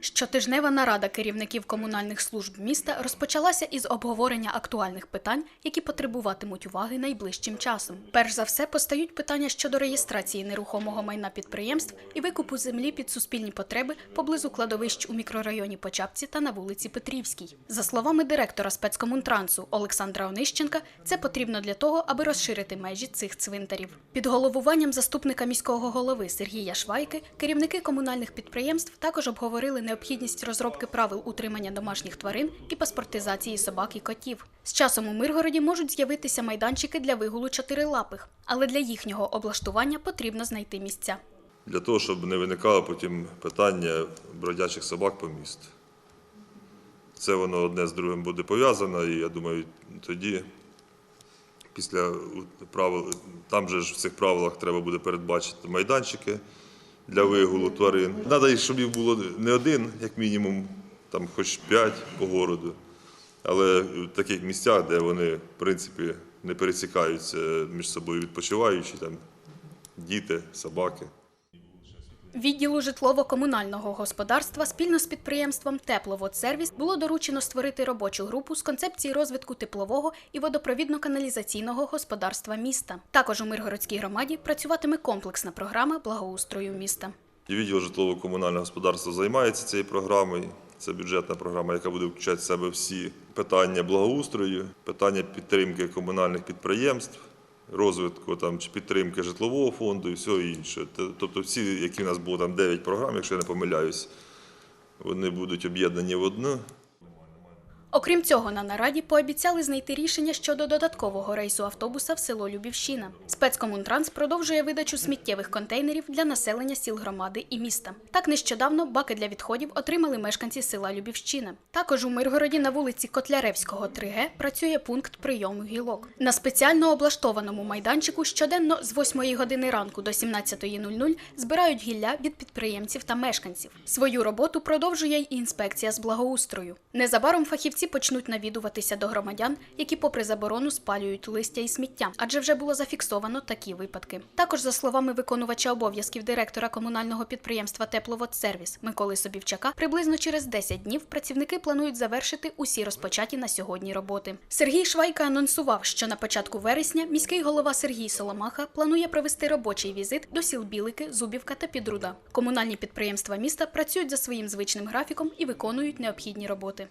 Щотижнева нарада керівників комунальних служб міста розпочалася із обговорення актуальних питань, які потребуватимуть уваги найближчим часом. Перш за все постають питання щодо реєстрації нерухомого майна підприємств і викупу землі під суспільні потреби поблизу кладовищ у мікрорайоні Почапці та на вулиці Петрівській. За словами директора спецкомунтрансу Олександра Онищенка, це потрібно для того, аби розширити межі цих цвинтарів. Під головуванням заступника міського голови Сергія Швайки керівники комунальних підприємств також обговорили необхідність розробки правил утримання домашніх тварин і паспортизації собак і котів. З часом у Миргороді можуть з'явитися майданчики для вигулу чотирилапих, але для їхнього облаштування потрібно знайти місця. для того, щоб не виникало потім питання бродячих собак по місту. Це воно одне з другим буде пов'язано, і я думаю, тоді, після правил, там же ж в цих правилах треба буде передбачити майданчики для вигулу тварин. Треба, щоб їх було не один, як мінімум, там хоч п'ять по городу, але в таких місцях, де вони, в принципі, не пересікаються між собою відпочиваючі, там діти, собаки. Відділу житлово-комунального господарства спільно з підприємством Тепловодсервіс було доручено створити робочу групу з концепції розвитку теплового і водопровідно-каналізаційного господарства міста. Також у Миргородській громаді працюватиме комплексна програма благоустрою міста. Відділ житлово-комунального господарства займається цією програмою. Це бюджетна програма, яка буде включати в себе всі питання благоустрою, питання підтримки комунальних підприємств, розвитку там чи підтримки житлового фонду і всього іншого. Тобто, всі, які в нас було там 9 програм, якщо я не помиляюсь, вони будуть об'єднані в одну. Окрім цього, на нараді пообіцяли знайти рішення щодо додаткового рейсу автобуса в село Любівщина. Спецкомунтранс продовжує видачу сміттєвих контейнерів для населення сіл громади і міста. Так нещодавно баки для відходів отримали мешканці села Любівщина. Також у Миргороді на вулиці Котляревського 3Г працює пункт прийому гілок. На спеціально облаштованому майданчику щоденно з 8 години ранку до 17.00 збирають гілля від підприємців та мешканців. Свою роботу продовжує й інспекція з благоустрою. Незабаром фахівці почнуть навідуватися до громадян, які, попри заборону, спалюють листя і сміття, адже вже було зафіксовано такі випадки. Також, за словами виконувача обов'язків директора комунального підприємства Тепловодсервіс Миколи Собівчака, приблизно через 10 днів працівники планують завершити усі розпочаті на сьогодні роботи. Сергій Швайка анонсував, що на початку вересня міський голова Сергій Соломаха планує провести робочий візит до сіл Білики, Зубівка та Підруда. Комунальні підприємства міста працюють за своїм звичним графіком і виконують необхідні роботи.